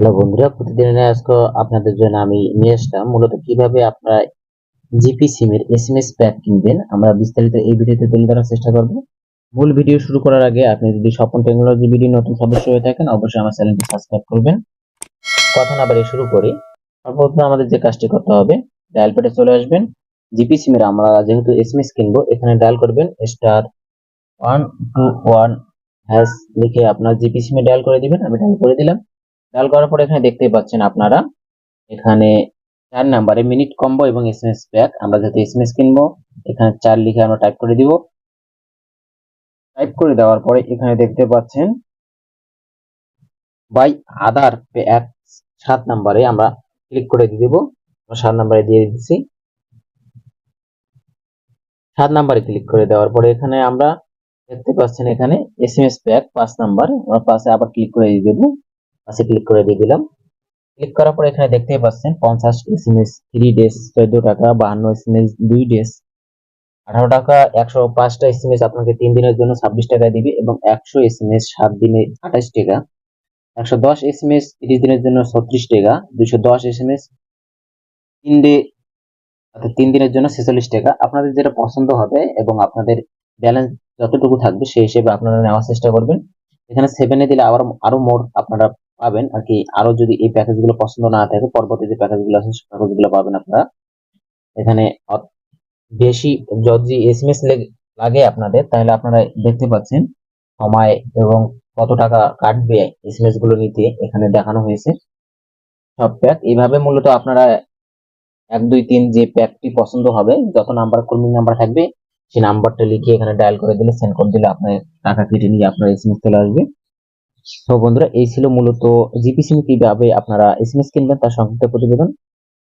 Hello বন্ধুরা, প্রতিদিনের আজকে আপনাদের জন্য আমি নিয়ে আসলাম মূলত কীভাবে আপনারা জিপি সিম এর এসএমএস প্যাক কিনবেন। আমরা বিস্তারিত এই ভিডিওতে তুলে ধরার চেষ্টা করব। মূল ভিডিও শুরু করার আগে আপনি যদি স্বপন টেকনোলজি ভিডিও নতুন সদস্য হয়ে থাকেন, অবশ্যই আমার চ্যানেলটি সাবস্ক্রাইব করবেন। কথা না বাড়িয়ে শুরু করি। সর্বপ্রথম আমাদের যে কাজটি করতে হবে, ডায়াল প্যাডে চলে আসবেন। জিপি সিম এর আমরা যেহেতু এসএমএস কিনবো, এখানে ডায়াল করবেন, star one two one hash লিখে আপনার জিপি সিমে ডায়াল করে দিবেন। আমি ডায়াল করে দিলাম। ডায়াল করার পরে এখানে দেখতে পাচ্ছেন আপনারা, এখানে চার নাম্বারে মিনিট কম্বো এবং এস এম এস প্যাক আমরা যাতে এস কিনবো, এখানে চার লিখে আমরা টাইপ করে দিব। টাইপ করে দেওয়ার পরে এখানে দেখতে পাচ্ছেন, বাই আদার প্যাক সাত নাম্বারে আমরা ক্লিক করে দিয়ে দিব। সাত নাম্বারে দিয়ে দিচ্ছি। সাত নাম্বারে ক্লিক করে দেওয়ার পরে এখানে আমরা দেখতে পাচ্ছেন এখানে এস এম এস প্যাক পাঁচ নাম্বার, আমরা পাশে আবার ক্লিক করে দিয়ে দেবো। পাশে ক্লিক করে দিয়ে দিলাম। ক্লিক করার পর এখানে দেখতেই পাচ্ছেন পঞ্চাশ এসএমএস থ্রি ডেজ চোদ্দ টাকা, বাহান্ন এসএমএস দুই ডেজ আঠারো টাকা, একশো পাঁচটা এসএমএস আপনাকে তিন দিনের জন্য ছাব্বিশ টাকা দিবে এবং একশো এসএমএস সাত দিনে আঠাশ টাকা, একশো দশ এসএমএস তিরিশ দিনের জন্য ছত্রিশ টাকা, দুইশো দশ এসএমএস তিন ডে, অর্থাৎ তিন দিনের জন্য ছেচল্লিশ টাকা। আপনাদের যেটা পছন্দ হবে এবং আপনাদের ব্যালেন্স যতটুকু থাকবে সেই হিসেবে আপনারা নেওয়ার চেষ্টা করবেন। এখানে সেভেনে দিলে আবার আরও মোর আপনারা পাবেন আর কি। আরও যদি এই প্যাকেজগুলো পছন্দ না থাকে, পরবর্তী যে প্যাকেজগুলো আছে প্যাকেজগুলো পাবেন আপনারা। এখানে বেশি যদি এসএমএস লাগে আপনাদের, তাহলে আপনারা দেখতে পাচ্ছেন সময় এবং কত টাকা কাটবে এসএমএসগুলো নিতে এখানে দেখানো হয়েছে। সব প্যাক এইভাবে মূলত আপনারা এক, দুই, তিন যে প্যাকটি পছন্দ হবে, যত নাম্বার কর্মী নাম্বার থাকবে, সেই নাম্বারটা লিখে এখানে ডায়াল করে দিলে সেন্ড করে দিলে আপনার টাকা কেটে নিয়ে আপনার এসএমএস চলে আসবে। তো বন্ধুরা এই ছিল মূলত জিপি কীভাবে আপনারা এসএমএস কিনবেন তার সংক্ষিপ্ত প্রতিবেদন।